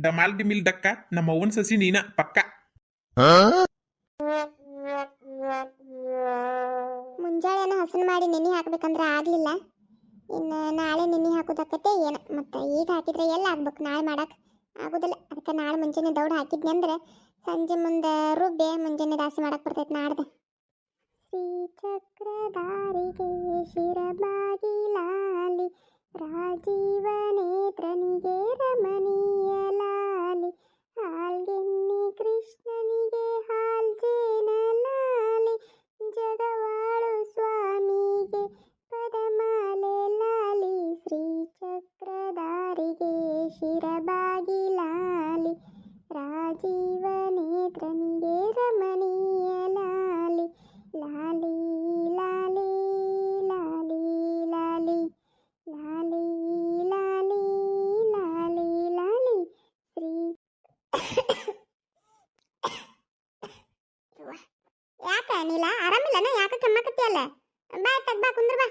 ಡಮಾಲ್ ಡಿಮಿಲ್ ಡಕ್ಕ, ನಮ್ಮ ಅವ್ವನ್ ಸಸಿ ನೀನ, ಪಕ್ಕ. ಮುಂಜಾನೆ ಹಸನ್ ಮಾಡಿ ನೆನೆ ಹಾಕ್ಬೇಕಂದ್ರೆ ಆಗ್ಲಿಲ್ಲ. ಇನ್ನು ನಾಳೆ ನೆನೆ ಹಾಕೋದಕ್ಕತ್ತೆ ಏನು? ಮತ್ತೆ ಈಗ ಹಾಕಿದ್ರೆ ಎಲ್ಲ ಆಗ್ಬೇಕು ನಾಳೆ ಮಾಡಕ್? ಆಗೋದಿಲ್ಲ. ಅದಕ್ಕೆ ನಾಳೆ ಮುಂಜಾನೆ ದೌಡ್ ಹಾಕಿದ್ನಿ ಅಂದ್ರೆ ಸಂಜೆ ಮುಂದೆ ರುಬ್ಬೆ ಮುಂಜಾನೆ ದಾಸಿ ಮಾಡಕ್ ಬರ್ತೈತೆ ನಾಡ್ದೆ. ಶ್ರೀಚಕ್ರಧಾರಿಗೆ ಶಿರಬಾಗಿಲಾಲಿ ರಾಜೀವ ನೇತ್ರನಿಗೆ ರಮಣೀಯ ರಾಜೀವ ನೇತ್ರನಿಗೆ ರಮಣೀಯ ಲಾಲಿ ಲಾಲಿ ಲಾಲಿ ಲಾಲಿ ಲಾಲಿ ಲಾಲಿ ಲಾಲಿ ಲಾಲಿ ಲಾಲಿ ಶ್ರೀ ಯಾಕ ನೀಲ ಆರಾಮಿಲ್ಲನ ಯಾಕ ಕೆಮ್ಮಕತ್ತಿಯಲ್ಲ ಬಾ ತಗ್ ಬಾ ಕುಂದ್ರ ಬಾ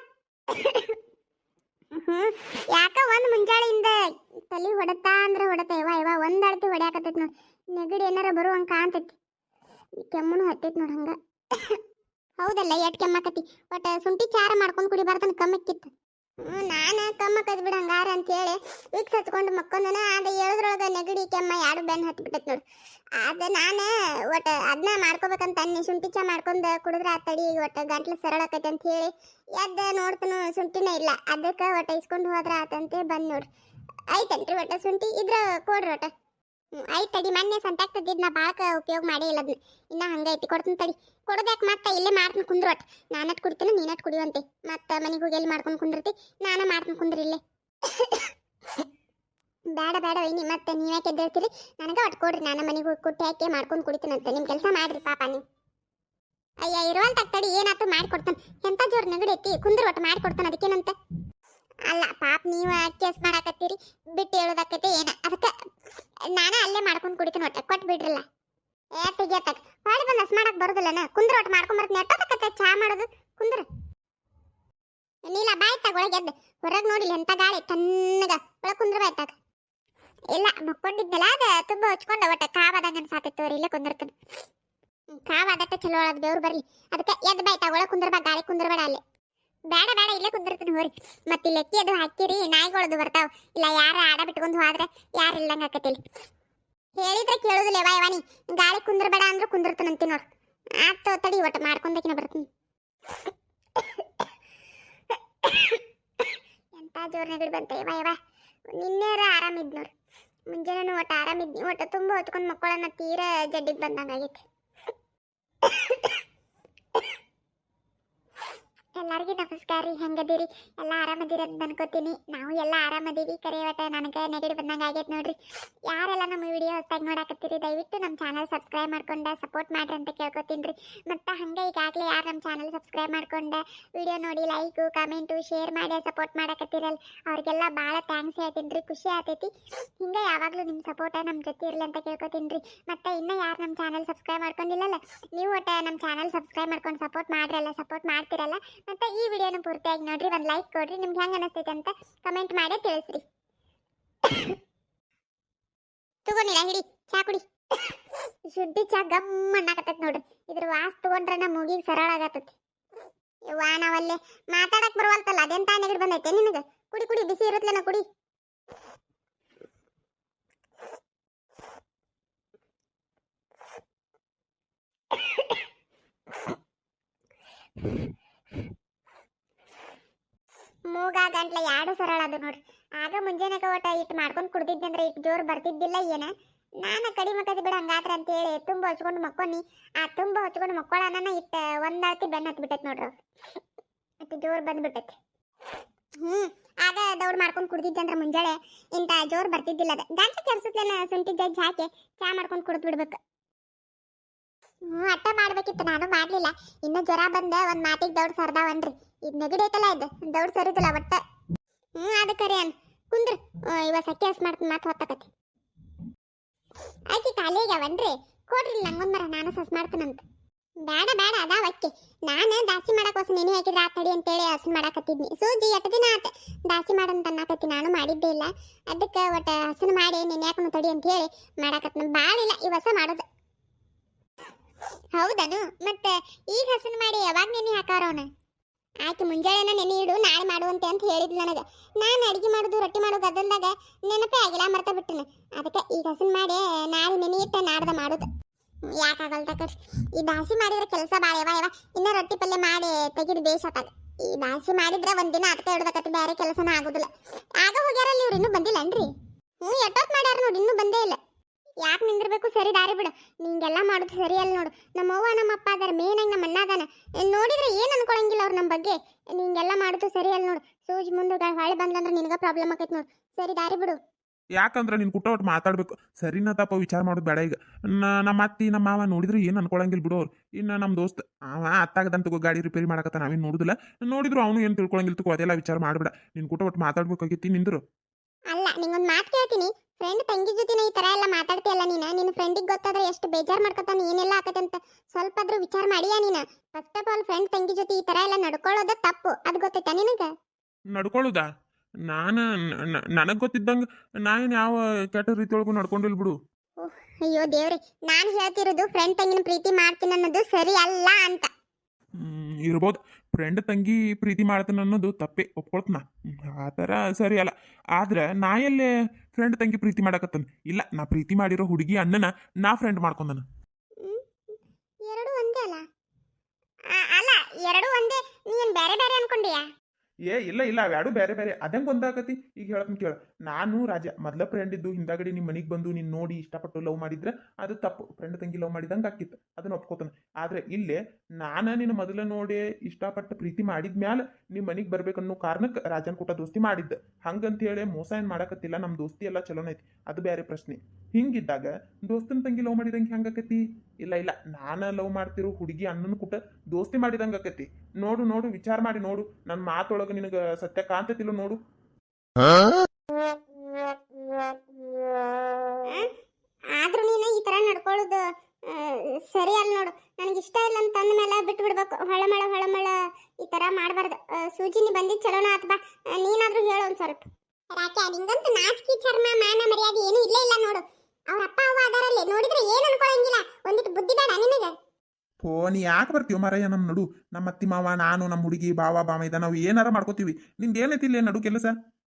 ಹ್ಮ್ ಯಾಕ ಒಂದ್ ಮುಂಜಾಳೆಯಿಂದ ತಲಿ ಹೊಡತಾ ಅಂದ್ರ ಹೊಡತ ಯವ್ವ ಯವ್ವ ಒಂದ್ ಅಳತಿ ಹೊಡ್ಯಾಕತ್ತೈತಿ ನೋಡ್ ನೆಗಡಿ ಏನಾರ ಬರುವಂಗ ಕಾಣ್ತೈತಿ ಕೆಮ್ಮನು ಹತ್ತೈತಿ ನೋಡ್ ಹಂಗ. ಹೌದಲ್ಲ, ಎಟ್ ಕೆಮ್ಮಕತಿ ಬಟ್ ಶುಂಠಿ ಚಾರ ಮಾಡ್ಕೊಂಡು ಕುಡಿಬಾರ್ದನ್ ಕಮ್ಮಕ್ಕಿತ್ತು. ಹ್ಞೂ ನಾನು ಕಮ್ಮಕ್ಕದ್ ಬಿಡ ಹಂಗಾರ ಅಂತ ಹೇಳಿ ವಿಕ್ಸ್ ಹಚ್ಕೊಂಡು ಮಕ್ಕೊಂದನ ಅದ ಹೇಳದ್ರೊಳಗ ನೆಗಡಿ, ಕೆಮ್ಮ ಎರಡು ಬೆನ್ ಹತ್ತಿ ನೋಡು. ಅದ ಒಟ್ಟು ಒಟ್ಟ ಅದನ್ನ ಮಾಡ್ಕೋಬೇಕಂತ ಅನ್ನಿ, ಶುಂಠಿ ಚಾ ಮಾಡ್ಕೊಂಡು ಕುಡಿದ್ರ ಆ ತಡಿ ಒಟ್ಟ ಗಂಟ್ಲು ಸರಳ ಆಕೈತಿ ಅಂತ ಹೇಳಿ ಎದ್ದ ನೋಡ್ತನು ಶುಂಠಿನೇ ಇಲ್ಲ. ಅದಕ್ಕೆ ಒಟ್ಟು ಇಸ್ಕೊಂಡು ಹೋದ್ರೆ ಆತಂತೆ ಬಂದು ನೋಡ್ರಿ ಐತನ್ರಿ ಒಟ್ಟು ಶುಂಠಿ? ಇದ್ರ ಕೊಡ್ರಿ ಒಟ್ಟ. ಐತ್ ತಡಿ, ಮೊನ್ನೆ ತೆಗ್ದಿದ್ ನಾ ಬಾಳಕ ಉಪಯೋಗ ಮಾಡೇ ಇಲ್ಲ ಅದನ್ನ ಇನ್ನ ಹಂಗ ಐತಿ ಕೊಡ್ತೀನಿ ತಡಿ. ಕೊಡೋದ್ಯಾಕ ಮತ್ತೆ? ಇಲ್ಲೇ ಮಾಡ್ತೀನಿ ಕುಂದ್ರು ಒಟ್ಟು ನಾನಟ್ ಕುಡಿತೇನೆ, ನೀನಟ್ ಕುಡಿಯುವಂತೆ. ಮತ್ತ ಮನೆಗೆ ಹೋಗಿ ಎಲ್ಲಿ ಮಾಡ್ಕೊಂಡು ಕುಂದಿರ್ತಿ? ನಾನು ಮಾಡ್ತೀನಿ ಕುಂದ್ರಿ ಇಲ್ಲೇ. ಬೇಡ ಬೇಡ ವೈನಿ, ಮತ್ತೆ ನೀವ್ಯಾಕೆ ಎದ್ದೇಳ್ತೀರಿ? ನನಗೆ ಒಟ್ಟು ಕೊಡ್ರಿ, ನಾನು ಮನೆಗೆ ಹೋಗಿ ಕೊಟ್ಟು ಹಾಕಿ ಮಾಡ್ಕೊಂಡು ಕುಡಿತೀನಂತೆ. ನಿಮ್ಮ ಕೆಲಸ ಮಾಡ್ರಿ, ಪಾಪ ನೀವು. ಅಯ್ಯ ಇರುವಂತ ತಡಿ ಏನಾಯ್ತು ಮಾಡ್ಕೊಡ್ತಾನೆ ಎಂತ ಜೋರ್ ನೆಗಡಿ ಐತಿ? ಕುಂದ್ರ ಒಟ್ಟು ಮಾಡ್ಕೊಡ್ತಾನೆ ಅದಕ್ಕೇನಂತ? ಅಲ್ಲ, ಪಾಪ ನೀವು ಕೇಸ್ ಮಾಡಾಕತ್ತೀರಿ, ಬಿಟ್ಟು ಹೇಳೋದಾಕೈತಿ ಏನ? ಅದಕ್ಕೆ ನಾನು ಅಲ್ಲೇ ಮಾಡ್ಕೊಂಡು ಕುಡಿತೀನಿ ಒಟ್ಟೆ ಕೊಟ್ಟು ಬಿಡ್ರಲ್ಲ. ಏ ತೆಗಿಯತ್ತಕ್ ಹೊಳಿ ಬಂದು ಹಸ್ ಮಾಡಕ್ ಬರೋದಿಲ್ಲನ? ಕುಂದ್ರ ಒಟ್ಟು ಮಾಡ್ಕೊಂಡ್ ಬರ್ತೀನಿ. ಚಾ ಮಾಡೋದು? ಕುಂದ್ರ. ನೀಲ ಬಾಯ್ ತಗ, ಒಳಗೆ ಎದ್ದು. ಹೊರಗೆ ನೋಡಿಲ್ಲ ಎಂತ ಗಾಳಿ, ತಣ್ಣಗ. ಒಳಗೆ ಕುಂದ್ರ ಬಾಯ್ ತಗ. ಇಲ್ಲ, ಮಕ್ಕೊಂಡಿದ್ನಲ್ಲ, ಅದ ತುಂಬಾ ಹಚ್ಕೊಂಡ ಒಟ್ಟೆ. ಕಾವಾದಂಗ ಅನ್ಸಾತಿತ್ತು ಅವ್ರು ಇಲ್ಲೇ ಕುಂದಿರ್ತಾನೆ. ಕಾವಾದಟ್ಟ ಚಲೋ ಒಳಗೆ ದೇವ್ರು ಬರಲಿ. ಅದಕ್ಕೆ ಎದ್ದು ಬಾಯ್ ಒಳಗೆ ಕುಂದ್ರ ಗಾಳಿ ಕುಂದ್ರಬೇಡ ಅಲ್ಲಿ. ಬೇಡ ಬೇಡ, ಇಲ್ಲೇ ಕುಂದಿರ್ತೀನಿ ಹೋರಿ. ಮತ್ತೆ ಇಲ್ಲಿ ಎಕ್ಕಿ ಅದು ಹಾಕಿರಿ ನಾಯಿಗಳದು ಬರ್ತಾವ. ಇಲ್ಲ, ಯಾರ ಆಡ ಬಿಟ್ಕೊಂಡು ಹೋದ್ರೆ ಯಾರು ಇಲ್ಲಂಗ ಆಕತಿಲ್ಲ ಹೇಳಿದ್ರೆ ಕೇಳುದಿಲ್ಲ ಯವ್ವ ಯವ್ವ ನೀ. ಗಾಳಿ ಕುಂದ್ರಬೇಡ ಅಂದ್ರೆ ಕುಂದಿರ್ತಾನಂತಿ ನೋಡು. ಆತ ತಡಿ ಒಟ್ಟು ಮಾಡ್ಕೊಂಡಕಿನ ಬರ್ತೀನಿ. ಎಂತ ಜೋರ್ ನೆಗಡಿ ಬಂತ ಯವ ಯವ ನಿನ್ನೆರ ಆರಾಮಿದ್ ನೋಡು. ಮುಂಜಾನೆ ಒಟ್ಟು ಆರಾಮಿದ್ನಿ ಒಟ್ಟು ತುಂಬ ಹೊತ್ಕೊಂಡು ಮಕ್ಕಳನ್ನ ತೀರಾ ಜಡ್ಡಿಗೆ ಬಂದಂಗಾಗೈತಿ ಎಲ್ಲರಿಗೂ ನಮಸ್ಕಾರ ರೀ. ಹೆಂಗದಿರಿ ಎಲ್ಲ ಆರಾಮದಿರ ಅಂತ ಅನ್ಕೋತೀನಿ. ನಾವು ಎಲ್ಲ ಆರಾಮದೀವಿ ಕರೆ, ಒಟ್ಟ ನನಗೆ ನೆಗಡಿ ಬಂದಂಗೆ ಆಗೈತೆ ನೋಡ್ರಿ. ಯಾರೆಲ್ಲ ನಮ್ಮ ವಿಡಿಯೋ ಹೊಸ್ದಾಗಿ ನೋಡಾಕತ್ತೀರಿ, ದಯವಿಟ್ಟು ನಮ್ಮ ಚಾನಲ್ ಸಬ್ಸ್ಕ್ರೈಬ್ ಮಾಡ್ಕೊಂಡು ಸಪೋರ್ಟ್ ಮಾಡ್ರಿ ಅಂತ ಕೇಳ್ಕೊತೀನಿ ರೀ. ಮತ್ತು ಹಂಗೆ ಈಗಾಗಲೇ ಯಾರು ನಮ್ಮ ಚಾನಲ್ ಸಬ್ಸ್ಕ್ರೈಬ್ ಮಾಡ್ಕೊಂಡು ವಿಡಿಯೋ ನೋಡಿ ಲೈಕು ಕಮೆಂಟು ಶೇರ್ ಮಾಡಿ ಸಪೋರ್ಟ್ ಮಾಡಾಕತ್ತೀರಲ್ಲ ಅವ್ರಿಗೆಲ್ಲ ಭಾಳ ಥ್ಯಾಂಕ್ಸ್ ಹೇಳ್ತೀನಿ ರೀ. ಖುಷಿ ಆಗ್ತೈತಿ. ಹಿಂಗೆ ಯಾವಾಗಲೂ ನಿಮ್ಮ ಸಪೋರ್ಟ ನಮ್ಮ ಜೊತೆ ಇರಲಿ ಅಂತ ಕೇಳ್ಕೊತೀನಿ ರೀ. ಮತ್ತು ಇನ್ನೂ ಯಾರು ನಮ್ಮ ಚಾನಲ್ ಸಬ್ಸ್ಕ್ರೈಬ್ ಮಾಡ್ಕೊಂಡಿಲ್ಲಲ್ಲ, ನೀವು ಒಟ್ಟು ನಮ್ಮ ಚಾನಲ್ ಸಬ್ಸ್ಕ್ರೈಬ್ ಮಾಡ್ಕೊಂಡು ಸಪೋರ್ಟ್ ಮಾಡ್ರಲ್ಲ ಸಪೋರ್ಟ್ ಮಾಡ್ತಿರಲ್ಲ ಈ ವಿಡಿಯೋನ ಪೂರ್ತಿಯಾಗಿ ನೋಡ್ರಿ, ಒಂದು ಲೈಕ್ ಕೊಡ್ರಿ, ನಿಮ್ಗೆ ಹೆಂಗೆ ಅನಿಸ್ತೈತೆ ಅಂತ ಕಮೆಂಟ್ ಮಾಡೇ ತಿಳಿಸ್ರಿ. ತಗೊಂಡಿಲ್ಲ ಹಿಡಿ ಚಾ ಕುಡಿ. ಶುದ್ಧಿ ಚಾ ಗಮ್ ಅನ್ನಕತ್ತೈತಿ ನೋಡ್ರಿ. ಇದ್ರ ವಾಸ್ ತಗೊಂಡ್ರೆ ನಮ್ಮ ಮೂಗಿಗೆ ಸರಳ ಆಗತ್ತೈತಿ. ವಾ ನಾವಲ್ಲೇ ಮಾತಾಡಕ್ ಬರುವಲ್ತಲ್ಲ, ಅದೆಂತ ನೆಗಡಿ ಬಂದೈತೆ ನಿನಗೆ? ಕುಡಿ ಕುಡಿ, ಬಿಸಿ ಇರುತ್ತಲೇನ ಕುಡಿ ಮೂಗ ಗಂಟ್ಲ ಎರಡು ಸರಳ ಅದು ನೋಡ್ರಿ ಆಗ ಮುಂಜಾನೆ ಒಟ್ಟ ಇಟ್ಟು ಮಾಡ್ಕೊಂಡು ಕುಡ್ದಿದ್ದಂದ್ರೆ ಇಟ್ಟು ಜೋರು ಬರ್ತಿದ್ದಿಲ್ಲ ಏನ? ನಾನು ಕಡಿಮೆ ಕದಿ ಬಿಡ ಹಂಗಾತ್ರ ಅಂತೇಳಿ ತುಂಬ ಹಚ್ಕೊಂಡು ಮಕ್ಕೊನಿ ಆ ತುಂಬ ಹಚ್ಕೊಂಡು ಮಕ್ಕೊಳ್ಳೋಣ ಇಟ್ಟ ಒಂದಾತಿ ಬೆನ್ನ ಹತ್ತು ಬಿಟ್ಟೈತಿ ನೋಡ್ರಿ. ಅಷ್ಟು ಜೋರು ಬಂದ್ಬಿಟ್ಟೈತಿ. ಹ್ಮ್, ಆಗ ದೌಡ್ ಮಾಡ್ಕೊಂಡು ಕುಡ್ದಿದ್ದಂದ್ರ ಮುಂಜಾನೆ ಇಂತ ಜೋರು ಬರ್ತಿದ್ದಿಲ್ಲ ಅದ. ಗಂಟೆ ಕೆರ್ಸತ್ಲೇನ ಶುಂಠಿ ಜಜ್ಜಿ ಹಾಕಿ ಚಾ ಮಾಡ್ಕೊಂಡು ಕುಡ್ದು ಬಿಡ್ಬೇಕು. ಹ್ಮ್, ಅಟ್ಟ ಮಾಡ್ಬೇಕಿತ್ತು. ನಾನು ಮಾಡ್ಲಿಲ್ಲ. ಇನ್ನು ಜ್ವರ ಬಂದ ಒಂದ್ ಮಾತಿಗೆ ದೌಡ್ ಸರ್ದಾವನ್ರಿ. ಇದು ನೆಗಡಿ ಐತಲ್ಲ ಇದು. ದೌಡ್ ಸರಿದಿಲ್ಲ ಒಟ್ಟ. ಹ್ಮ್, ಅದು ಕರೆ ಅನ್ ಕುಂದ್ರ. ಇವ ಸಕ್ಕಿ ಸ್ಮಾರ್ಟ್ ಮಾಡ್ತೀನಿ ಮಾತು ಹೊತ್ತಕತಿ ಆಕಿ ಖಾಲಿ ಆಗ್ಯಾವನ್ರಿ? ಕೊಡ್ರಿ ನಂಗೊಂದ್ ಮರ, ನಾನು ಸಸ್ ಮಾಡ್ತೀನಂತ ಬೇಡ ಬೇಡ ಅದಾವ ಅಕ್ಕಿ. ನಾನು ದಾಸಿ ಮಾಡಕ್ಕೋಸ್ ಹೊಸ ನೆನೆ ಹಾಕಿದ್ರೆ ತಡಿ ಅಂತೇಳಿ ಹಸನ್ ಮಾಡಕತ್ತಿದ್ನಿ. ಸೂಜಿ ಎಟ್ಟು ದಿನ ಆತ. ದಾಸಿ ಮಾಡಂತ ಅನ್ನಕತ್ತಿ, ನಾನು ಮಾಡಿದ್ದೇ ಇಲ್ಲ. ಅದಕ್ಕೆ ಒಟ್ಟು ಹಸನ್ ಮಾಡಿ ನೆನ್ಯಾಕನು ತಡಿ ಅಂತ ಹೇಳಿ ಮಾಡಾಕತ್ನ. ಬಾಳ ಇಲ್ಲ, ಈ ಹೊಸ ಮಾಡೋದು. ಹೌದನು? ಮತ್ತೆ ಈಗ ಹಸನ್ ಮಾಡಿ, ಯಾವಾಗ ನೆನೆ ಹಾಕಾರ ಅವನ? ಆಯ್ತು ಮುಂಜಾನೆ ನೆನೆ ಇಡು, ನಾಳೆ ಮಾಡುವಂತೆ ಅಂತ ಹೇಳಿದ್ಲು ನನಗೆ. ನಾನು ಅಡಿಗೆ ಮಾಡೋದು, ರೊಟ್ಟಿ ಮಾಡೋ ಗದ್ದಲ್ದಾಗ ನೆನಪೇ ಆಗಿಲ್ಲ, ಮರ್ತ ಬಿಟ್ಟಿನ. ಅದಕ್ಕೆ ಈಗ ಹಸನ್ ಮಾಡಿ ನಾಳೆ ನೆನೆ ಇಟ್ಟ ನಾಡ್ದ ಮಾಡೋದು. ಯಾಕಾಗಲ್ದ ಕಡ್ರಿ ಈ ದಾಸಿ ಮಾಡಿದ್ರೆ ಕೆಲಸ ಭಾಳ ಯಾವ ಯಾವ. ಇನ್ನ ರೊಟ್ಟಿ ಪಲ್ಯ ಮಾಡಿ ತೆಗೆದು ಬೇಸತ್ತಾಗ ಈ ದಾಸಿ ಮಾಡಿದ್ರೆ ಒಂದಿನ ಅದಕ್ಕೆ ಹಿಡ್ದಕತ್ತಿ ಬೇರೆ ಕೆಲಸನ ಆಗೋದಿಲ್ಲ. ಆಗ ಹೋಗ್ಯಾರಲ್ಲ ಇವ್ರು, ಇನ್ನೂ ಬಂದಿಲ್ಲ ಅನ್ರಿ ಹ್ಞೂ ಎಷ್ಟೊತ್ತು ಮಾಡ್ಯಾರ ನೋಡಿ, ಇನ್ನೂ ಬಂದೇ ಇಲ್ಲ. ಯಾಕೆ ನಿಂದಿರ್ಬೇಕು? ಸರಿ ದಾರಿ ಬಿಡು. ನಿಂಗೆಲ್ಲ ಮಾಡೋದು ಸರಿ ಅಲ್ಲ ನೋಡು. ನಮ್ಮ ಅವ್ವ ನಮ್ಮ ಅಪ್ಪ ಅದಾರ ಮೇನ್ ಆಗಿ ನಮ್ಮ ಅಣ್ಣ ಅದಾನ ನೋಡಿದ್ರೆ ಏನು ಅನ್ಕೊಳಂಗಿಲ್ಲ ಅವ್ರು ನಮ್ಮ ಬಗ್ಗೆ. ನಿಂಗೆಲ್ಲ ಮಾಡೋದು ಸರಿ ಅಲ್ಲ ನೋಡು. ಸೂಜಿ ಮುಂದೆ ಹೊಳೆ ಬಂದ್ಲಂದ್ರೆ ನಿನಗ ಪ್ರಾಬ್ಲಮ್ ಆಕೈತಿ ನೋಡು. ಸರಿ ದಾರಿ ಬಿಡು. ಯಾಕಂದ್ರೆ ನಿನ್ ಕುಟ್ಟ ಒಟ್ಟು ಮಾತಾಡ್ಬೇಕು. ಸರಿನ ತಪ್ಪ ವಿಚಾರ ಮಾಡೋದು ಬೇಡ ಈಗ. ನ- ನಮ್ಮ ಅತ್ತಿ ನಮ್ಮ ಮಾವ ನೋಡಿದ್ರು ಏನು ಅನ್ಕೊಳಂಗಿಲ್ಲ ಬಿಡು ಅವ್ರು. ಇನ್ನು ನಮ್ಮ ದೋಸ್ತ ಅವ ಅತ್ತಾಗದಂತ ತಗೋ ಗಾಡಿ ರಿಪೇರಿ ಮಾಡಕತ್ತ ನಾವೇನು ನೋಡುದಿಲ್ಲ. ನೋಡಿದ್ರು ಅವನು ಏನು ತಿಳ್ಕೊಳಂಗಿಲ್ಲ ತಗೋ ಅದೆಲ್ಲ ವಿಚಾರ ಮಾಡ್ಬೇಡ. ನಿನ್ ಕುಟ್ಟ ಒಟ್ಟು ಮಾತಾಡ್ಬೇಕಾಗಿತ್ತಿ ನಿಂದ್ರು. ಅಲ್ಲ ನಿಂಗೊಂದು ಮಾತು ಕೇಳ್ತೀನಿ. ಫ್ರೆಂಡ್ ತಂಗಿ ಜೊತೆನ ಈ ತರ ಎಲ್ಲ ಮಾತಾಡ್ತೀಯಲ್ಲ ನೀನು? ನಿನ್ನ ಫ್ರೆಂಡಿಗೆ ಗೊತ್ತಾದ್ರೆ ಎಷ್ಟು ಬೇಜಾರು ಮಾಡ್ಕೊತಾನೆ ಏನೆಲ್ಲ ಆಕತ್ತೆ ಅಂತ ಸ್ವಲ್ಪ ಆದ್ರೂ ವಿಚಾರ ಮಾಡಿಯ ನೀನ? ಫಸ್ಟ್ ಆಫ್ ಆಲ್ ಫ್ರೆಂಡ್ ತಂಗಿ ಜೊತೆ ಈ ತರ ಎಲ್ಲ ನಡ್ಕೊಳ್ಳೋದ ತಪ್ಪು. ಅದು ಗೊತ್ತೈತಾ ನಿನಗೆ? ನಾನ ನಾನು ನನಗೆ ಗೊತ್ತಿದ್ದಂಗೆ ನಾನು ಯಾವ ಕೆಟ್ಟ ರೀತಿ ಒಳಗೂ ನಡ್ಕೊಂಡಿಲ್ಲ ಬಿಡು ಅಯ್ಯೋ ದೇವ್ರಿ ನಾನು ಹೇಳ್ತಿರೋದು ಫ್ರೆಂಡ್ ತಂಗಿನ ಪ್ರೀತಿ ಮಾಡ್ತೀನಿ ಅನ್ನೋದು ಸರಿ ಅಲ್ಲ ಅಂತ ಇರ್ಬೋದು. ಫ್ರೆಂಡ್ ತಂಗಿ ಪ್ರೀತಿ ಮಾಡ್ತಾನೆ ಅನ್ನೋದು ತಪ್ಪೇ, ಒಪ್ಕೊಳ್ತನ. ಆ ಥರ ಸರಿ ಅಲ್ಲ. ಆದ್ರೆ ನಾ ಎಲ್ಲೇ ಫ್ರೆಂಡ್ ತಂಗಿ ಪ್ರೀತಿ ಮಾಡಕತ್ತನ. ಇಲ್ಲ, ನಾ ಪ್ರೀತಿ ಮಾಡಿರೋ ಹುಡುಗಿ ಅಣ್ಣನ ನಾ ಫ್ರೆಂಡ್ ಮಾಡ್ಕೊಂಡನ? ಎರಡು ಒಂದೇ ಅಲ್ಲ? ಅಲ್ಲ, ಎರಡು ಒಂದೇ, ನೀನ್ ಬೇರೆ ಬೇರೆ ಅನ್ಕೊಂಡಿಯಾ? ಏ, ಇಲ್ಲ ಇಲ್ಲ ಅವ್ಯಾಡು ಬೇರೆ ಬೇರೆ ಅದಂಗೆ ಒಂದಾಗತಿ. ಈಗ ಹೇಳ್ತೀನಿ ಕೇಳ. ನಾನು ರಾಜ, ಮೊದ್ಲ ಫ್ರೆಂಡ್ ಇದ್ದು ಹಿಂದಾಗಡಿ ನಿಮ್ಮ ಮನೆಗೆ ಬಂದು ನೀನು ನೋಡಿ ಇಷ್ಟಪಟ್ಟು ಲವ್ ಮಾಡಿದ್ರೆ ಅದು ತಪ್ಪು. ಫ್ರೆಂಡ್ ತಂಗಿ ಲವ್ ಮಾಡಿದಂಗೆ ಆಕಿತ್ತು ಅದನ್ನ ಒಪ್ಕೋತಾನೆ. ಆದ್ರೆ ಇಲ್ಲೇ ನಾನು ನಿನ್ನ ಮೊದಲ ನೋಡಿ ಇಷ್ಟಪಟ್ಟು ಪ್ರೀತಿ ಮಾಡಿದ ಮ್ಯಾಲ ನಿಮ್ಮ ಮನೆಗೆ ಬರ್ಬೇಕನ್ನೋ ಕಾರಣಕ್ಕೆ ರಾಜನ್ ಕೂಟ ದೋಸ್ತಿ ಮಾಡಿದ್ದ. ಹಂಗಂತ ಹೇಳಿ ಮೋಸ ಏನು ಮಾಡಕತ್ತಿಲ್ಲ. ನಮ್ಮ ದೋಸ್ತಿ ಎಲ್ಲ ಚಲೋನೈತಿ. ಅದು ಬೇರೆ ಪ್ರಶ್ನೆ. ಹಿಂಗಿದ್ದಾಗ ದೋಸ್ತನ ತಂಗಿ ಲವ್ ಮಾಡಿದಂಗೆ ಹೆಂಗಾಕತಿ ಇಲ್ಲ ಇಲ್ಲ ನಾನು ಲವ್ ಮಾಡ್ತಿರೋ ಹುಡುಗಿ ಅಣ್ಣನ ಕುಟ ದೋಸ್ತಿ ಮಾಡಿದಂಗೆ ಆಕತಿ. ನೋಡು ನೋಡು ವಿಚಾರ ಮಾಡಿ ನೋಡು. ನನ್ನ ಮಾತೊಳಗೆ ನಿನಗೆ ಸತ್ಯ ಕಾಂತತಿಲ್ಲ ನೋಡು. ಆದ್ರೂ ನೀನು ಈ ತರ ನಡ್ಕೊಳ್ಳೋದು ಆ, ಸರಿ ಅಲ್ಲ ನೋಡು. ನನಗೆ ಇಷ್ಟ ಇಲ್ಲ ಅಂತ ಅಂದ ಮೇಲೆ ಬಿಟ್ಟು ಬಿಡ್ಬೇಕು ಹೊಳಮಳ ಹೊಳಮಳ ಈ ತರ ಮಾಡಬಾರ್ದು. ಸೂಜಿ ನೀ ಬಂದಿದ್ದು ಚಲೋನ ಆತ್ ಬಾ. ಆ, ನೀನಾದ್ರೂ ಹೇಳು ಒಂದ್ ಸ್ವಲ್ಪ. ರಾಕೆ ನಿಂಗಂತೂ ನಾಚಿಕೆ ಚರ್ಮ ಮಾನ ಮರ್ಯಾದೆ ಏನೂ ಇಲ್ಲ ಇಲ್ಲ ನೋಡು. ಅವ್ರ ಅಪ್ಪ ಅವ್ವ ಅದಾರಲ್ಲಿ ನೋಡಿದ್ರೆ ಏನ್ ಅನ್ಕೊಳಂಗಿಲ್ಲ. ಒಂದಿಟ್ಟು ಬುದ್ಧಿ ಬೇಡ ನಿನಗೆ. ಓ ನೀ ಯಾಕೆ ಬರ್ತೀವ ಮಾರಯ್ಯ ನಮ್ಮ ನಡು. ನಮ್ಮ ಅತ್ತಿ ಮಾವ ನಾನು ನಮ್ಮ ಹುಡುಗಿ ಬಾವ ಬಾಮ ಇದ ನಾವು ಏನಾರ ಮಾಡ್ಕೋತೀವಿ. ನಿಂದು ಏನೈತಿ ಇಲ್ಲಿ ನಡು ಕೆಲಸ?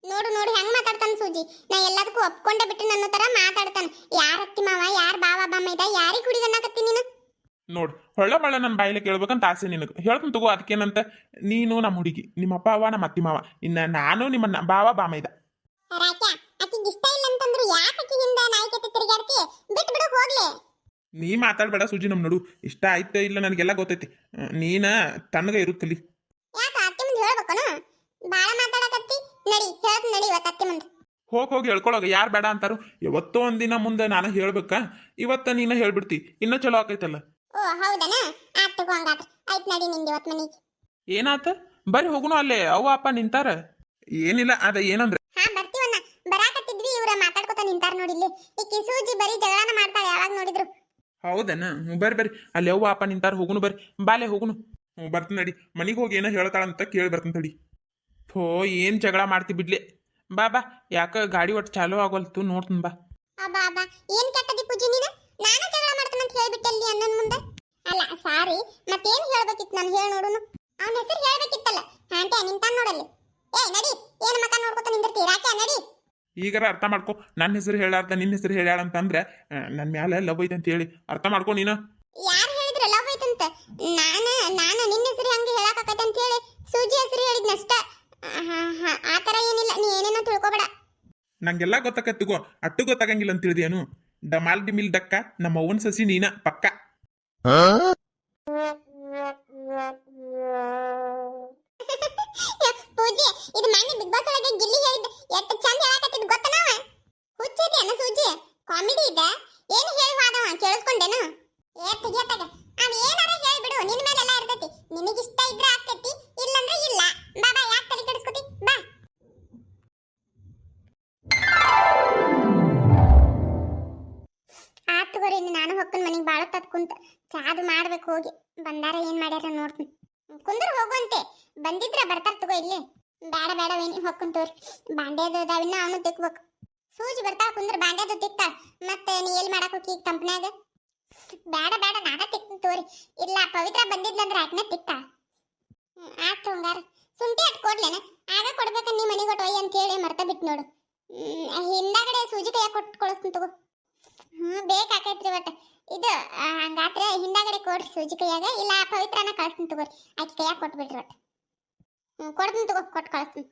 ನೋಡು ನೋಡು ಹೆಂಗ್ ಮಾತಾಡ್ತಾನೆ ಸೂಜಿ. ನಾ ಎಲ್ಲದಕ್ಕೂ ಒಪ್ಕೊಂಡೆ ಬಿಟ್ಟು ನನ್ನ ತರ ಮಾತಾಡ್ತಾನೆ. ಯಾರ ಅತ್ತಿ ಮಾವ ಯಾರ ಬಾವ ಬಾಮ ಇದ ಯಾರಿಗೆ ಕುಡಿದನ್ನಾಕತ್ತಿ ನೀನು? ನೋಡು ಹೊಳ್ಳ ಮಳ್ಳ ನನ್ನ ಬಾಯಿಲೆ ಕೇಳ್ಬೇಕಂತ ಆಸೆ ನಿನಗೆ. ಹೇಳ್ತೀನಿ ತಗೋ ಅದಕ್ಕೇನಂತ. ನೀನು ನಮ್ಮ ಹುಡುಗಿ ನಿಮ್ಮ ಅಪ್ಪ ಅವ ನಮ್ಮ ಅತ್ತಿ ಮಾವ. ಇನ್ನ ನಾನು ನಿಮ್ಮ ಬಾವ ಬಾಮ ಇದ. ರಾಕ್ಯ ಆಕಿಗೆ ಇಷ್ಟ ಇಲ್ಲ ಹಿಂದೆ ತಿರುಗಾಡ್ತಿ ಬಿಟ್ಟು ಬಿಡು ಹೋಗ್ಲಿ. ನೀ ಮಾತಾಡ್ಬೇಡ ಸುಜಿ ನಮ್ ನಡು. ಇಷ್ಟ ಆಯ್ತ ಇಲ್ಲ ನನಗೆಲ್ಲ ಗೊತ್ತೈತಿ. ನೀನ ತಣ್ಣಗ ಇರು ಕಲಿ. ಯಾಕ ಅತ್ತಿ ಮುಂದೆ ಹೇಳ್ಬೇಕನು? ಬಾಳ ಮಾತಾಡಕತ್ತಿ. ನಡಿ ಹೇಳ್ತ ನಡಿ ಇವತ್ತು ಅತ್ತಿ ಮುಂದೆ. ಹೋಗಿ ಹೋಗಿ ಹೇಳ್ಕೊಳಗ. ಯಾರು ಬೇಡ ಅಂತಾರು. ಯಾವತ್ತೋ ಒಂದಿನ ಮುಂದೆ ನಾನು ಹೇಳ್ಬೇಕ? ಇವತ್ತ ನೀನ ಹೇಳ್ಬಿಡ್ತಿ. ಇನ್ನ ಚಲೋ ಆಕೈತಲ್ಲ. ಓ ಹೌದನ? ಆತ್ ತಗೋ ಹಂಗಾದ್ರೆ. ಆಯ್ತು ನಡಿ ನಿಂದು ಇವತ್ತು ಮನೆಗೆ. ಏನಾತ? ಬರ್ರಿ ಹೋಗುನು ಅಲ್ಲೇ. ಅವ್ವ ಅಪ್ಪ ನಿಂತಾರ? ಏನಿಲ್ಲ ಅದ ಏನಂದ್ರೆ ಬರಾಕತ್ತಿದ್ವಿ ಇವ್ರ ಮಾತಾಡ್ಕೊತ ನಿಂತಾರ ನೋಡಿ ಇಲ್ಲಿ. ಈ ಸೂಜಿ ಬರೀ ಜಗಳನ ಮಾಡ್ತಾಳೆ ಯಾವಾಗ ನೋಡಿದ್ರು. ಹೌದನ? ಬರ್ರಿ ಬರ್ರಿ. ಅಲ್ಲಿ ಅವ್ವ ಅಪ್ಪ ನಿಂತಾರ ಹೋಗುನು ಬರ್ರಿ. ಬಾಲೆ ಹೋಗುನು. ಬರ್ತೀನಿ ನಡಿ ಮನೆಗೆ ಹೋಗಿ ಏನೋ ಹೇಳ್ತಾಳಂತ ಕೇಳಿ ಬರ್ತೀನಿ ತಡಿ. ಥೋ ಏನು ಜಗಳ ಮಾಡ್ತಿ ಬಿಡ್ಲಿ. ಬಾ ಬಾ. ಯಾಕ ಗಾಡಿ ಒಟ್ಟು ಚಾಲೂ ಆಗೋಲ್ತು ನೋಡ್ತೀನಿ ಬಾ. ಅಬ್ಬಾ ಅಬ್ಬಾ ಏನ್ ಕೆಟ್ಟದಿ ಪೂಜಿ ನೀನು? ನಾನು ಜಗಳ ಮಾಡ್ತಾನೆ ಅಂತ ಹೇಳ್ಬಿಟ್ಟಲ್ಲಿ ಅನ್ನನ್ ಮುಂದೆ? ಅಲ್ಲ ಸಾರಿ. ಮತ್ತೇನ್ ಹೇಳ್ಬೇಕಿತ್ತು ನಾನು ಹೇಳಿ ನೋಡುನು. ಅವನ ಹೆಸರು ಹೇಳ್ಬೇಕಿತ್ತಲ್ಲ. ಆಂಟಿ ನಿಂತಾನ್ ನೋಡಲ್ಲಿ. ಏ ನಡಿ. ಏನ್ ಮಕ ನೋಡ್ಕೊತ ನಿಂದಿರ್ತಿ? ರಾಕೆ ನಡಿ. ಈಗಾರ ಅರ್ಥ ಮಾಡ್ಕೊ. ನನ್ನ ಹೆಸರು ಹೇಳಾರ್ದ ನಿನ್ನ ಹೆಸರು ಹೇಳ್ಯಾಳ ಅಂತಂದ್ರೆ ನನ್ನ ಮ್ಯಾಲೆ ಲವ್ ಐತೆ ಅಂತ ಹೇಳಿ ಅರ್ಥ ಮಾಡ್ಕೊ ನೀನು. ಯಾರು ಹೇಳಿದ್ರ ಲವ್ ಐತಂತ ನಾನ ನಾನು ನಿನ್ನ ಹೆಸರು ಹಂಗೆ ಹೇಳಕಾಕತ್ತೆ ಅಂತ ಹೇಳಿ ಸೂಜಿ ಹೆಸರು ಹೇಳಿದ್ನಷ್ಟ ಆ ಥರ ಏನಿಲ್ಲ ನೀ ಏನೇನೋ ತಿಳ್ಕೊಬೇಡ. ನಂಗೆಲ್ಲ ಗೊತ್ತಾಕತ್ತಿಗೋ ಅಟ್ಟು ಗೊತ್ತಾಗಂಗಿಲ್ಲ ಅಂತ ತಿಳಿದೇನು ಡಮಾಲ್ ಡಿಮಿಲ್ ಡಕ್ಕ ನಮ್ಮ ಅವ್ವನ ಸಸಿ ನೀನ ಪಕ್ಕ. ತಗೋರಿ ನಾನು ಹೊಕ್ಕನ್ ಮನೆಗೆ ಭಾಳ ತತ್ ಕುಂತ. ಚಾದು ಮಾಡ್ಬೇಕು, ಹೋಗಿ. ಬಂದಾರ ಏನ್ ಮಾಡ್ಯಾರ ನೋಡ್ತೀನಿ. ಕುಂದ್ರ ಹೋಗುವಂತೆ. ಬಂದಿದ್ರ ಬರ್ತಾರ ತಗೋ ಇಲ್ಲಿ. ಬೇಡ ಬೇಡ ವೇಣಿ ಹೊಕ್ಕನ್ ತೋರಿ. ಬಾಂಡ್ಯದ ಅದಾವಿನ್ನ ಅವನು ತಿಕ್ಬೇಕು. ಸೂಜಿ ಬರ್ತಾಳ ಕುಂದ್ರ ಬಾಂಡ್ಯದ ತಿಕ್ತಾಳ. ಮತ್ತೆ ನೀ ಎಲ್ಲಿ ಮಾಡಕ್ ಹೋಗಿ ಈಗ ಕಂಪ್ನ್ಯಾಗ ಬೇಡ ಬೇಡ, ನಾನ ತಿಕ್ತೀನಿ ತೋರಿ. ಇಲ್ಲ, ಪವಿತ್ರ ಬಂದಿದ್ಲಂದ್ರ ಆಕ್ನ ತಿಕ್ತಾಳ. ಆಯ್ತು ಹಂಗಾರ. ಸುಂಟಿ ಅಟ್ ಕೊಡ್ಲೇನ? ಆಗ ಕೊಡ್ಬೇಕ ನೀ ಮನೆಗೆ ಕೊಟ್ಟು ಅಂತ ಹೇಳಿ ಮರ್ತ ಬಿಟ್ ನೋಡು. ಹಿಂದಾಗಡೆ ಸೂಜಿ ಕೈಯಾಗ ಕೊಟ್ಟು ಕಳಿಸ್ತೀನಿ ತಗೋ. ಹ್ಮ್, ಬೇಕಾಕೈತ್ರಿ ಒಟ್ಟ. ಇದು ಹಂಗಾದ್ರೆ ಹಿಂದಾಗಡೆ ಕೊಡ್ರಿ ಸೂಜಿ ಕೈಯಾಗ. ಇಲ್ಲ ಪವಿತ್ರನ ಕಳಿಸ್ತೀನಿ ತಗೋರಿ. ಆಕೆ ಕೈಯಾಗ ಕೊಟ್ಬಿಡ್ರಿ ಒಟ್ಟು. ಹ್ಮ್, ಕೊಡ್ತೀನಿ ತಗೋ ಕೊಟ್ಟು ಕಳಿಸ್ತೀನಿ.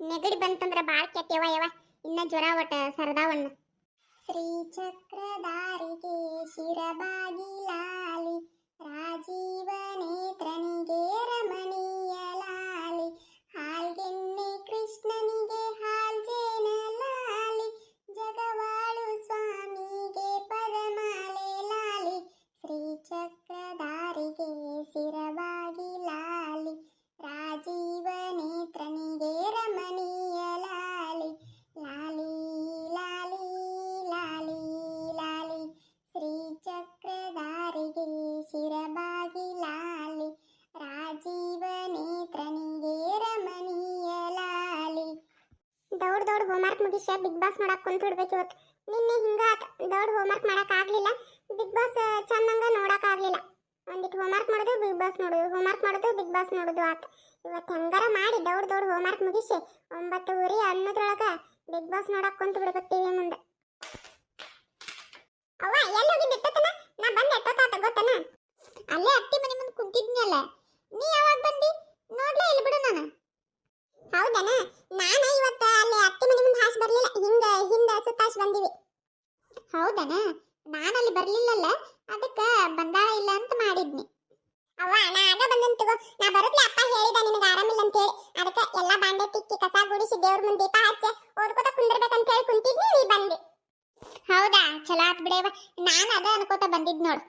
ನೆಗಡಿ ಬಂತಂದ್ರೆ ಬಾಳ್ ಕೆಟ್ಟವ ಯವ ಇನ್ನ ಜ್ವರ ಒಟ್ಟ, ಸರದಾವಣ್ಣ. ಹೋಮ್ವರ್ಕ್ ಬಿಗ್ ಬಾಸ್ ನೋಡಕ್ ಕುಂತ್ಬಿಡ್ಬೇಕು ಇವತ್ತು. ನಿನ್ನೆ ಹಿಂಗ ಹೋಮ್ ಹೋಮ್ವರ್ಕ್ ಮಾಡಕ್ ಆಗ್ಲಿಲ್ಲ. ಬಿಗ್ ಬಾಸ್ ಚಂದಂಗ ನೋಡಕ್ ಆಗ್ಲಿಲ್ಲ. ಒಂದಿಟ್ಟು ಹೋಮ್ವರ್ಕ್ ಮಾಡೋದು ಬಿಗ್ ಬಾಸ್ ನೋಡೋದು. ಹೋಮ್ವರ್ಕ್ ಮಾಡೋದು ಬಿಗ್ ಬಾಸ್ ನೋಡೋದು ಆತ. ಇವತ್ತು ಹೆಂಗಾರ ಮಾಡಿ ದೌಡ್ ದೌಡ್ ಹೋಮ್ವರ್ಕ್ ಮುಗಿಸಿ ಒಂಬತ್ತು ಊರಿ ಅನ್ನೋದ್ರೊಳಗ ಬಿಗ್ ಬಾಸ್ ನೋಡಕ್ ಕುಂತು ಬಿಡ್ಬೇಕು ಟಿವಿ ಮುಂದೆ. ಅವ್ವ ಎಲ್ಲಿ ನಾ ಬಂದೆ ಎಷ್ಟೊತ್ತಾತ ಗೊತ್ತನ? ಅಲ್ಲೇ ಅತ್ತಿ ಮನೆ ಮುಂದೆ ಕುಂತಿದ್ನಲ್ಲ. ನೀ ಯಾವಾಗ ಬಂದಿ? ನೋಡ್ಲೇ ಇಲ್ಲಿ ಬಿಡು ನಾನು. ಹೌದನ? ನಾನು ಇವತ್ತು ಅಲ್ಲಿ ಅತ್ತೆ ಮನೆ ಮುಂದೆ ಹಾಸ್ ಬರ್ಲಿಲ್ಲ. ಹಿಂಗ ಹಿಂದ ಸುತ್ತಾಸ್ ಬಂದಿವಿ. ಹೌದನ? ನಾನು ಅಲ್ಲಿ ಬರ್ಲಿಲ್ಲಲ್ಲ. ಅದಕ್ಕ ಬಂದಾಳ ಇಲ್ಲ ಅಂತ ಮಾಡಿದ್ನಿ. ಅವ್ವ ನಾ ಆಗ ಬಂದನ್ ತಗೋ. ನಾ ಬರುತ್ಲೆ ಅಪ್ಪ ಹೇಳಿದ ನಿನಗೆ ಆರಾಮಿಲ್ಲ ಅಂತ ಹೇಳಿ ಅದಕ್ಕೆ ಎಲ್ಲ ಬಾಂಡೆ ತಿಕ್ಕಿ ಕಸ ಗುಡಿಸಿ ದೇವ್ರ ಮುಂದೆ ದೀಪ ಹಚ್ಚಿ ಓದ್ಕೋತ ಕುಂದಿರ್ಬೇಕಂತ ಹೇಳಿ ಕುಂತಿದ್ನಿ ನೀ ಬಂದೆ. ಹೌದಾ? ಚಲೋ ಆತ್ ಬಿಡೇವ. ನಾನು ಅದ ಅನ್ಕೋತ ಬಂದಿದ್ ನೋಡು.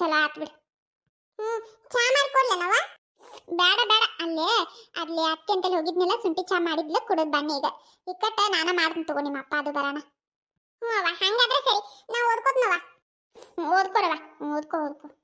ಚಲೋ ಆತ್ ಬಿಡು. ಹ್ಮ್ ಚಾ ಮಾಡ್ಕೊಡ್ಲೇನವ ಬೇಡ ಬೇಡ ಅಲ್ಲೇ. ಅಲ್ಲಿ ಅತ್ತೆ ಅಂತಲ್ಲಿ ಹೋಗಿದ್ನಲ್ಲ, ಶುಂಠಿ ಚಾ ಮಾಡಿದ್ಲ, ಕುಡಿದ್ ಬನ್ನಿ ಈಗ. ಇಕ್ಕಟ್ಟ ನಾನ ಮಾಡ್ತೀನಿ ತಗೋ ನಿಮ್ಮ ಅಪ್ಪ, ಅದು ಬರೋಣ. ಹ್ಞೂ ಹಂಗಾದ್ರೆ ಸರಿ. ನಾ ಓದ್ಕೋತ್ನವ ಹ್ಞೂ ಓದ್ಕೊಡವ ಓದ್ಕೊ ಓದ್ಕೋ ಓದ್ಕೋ.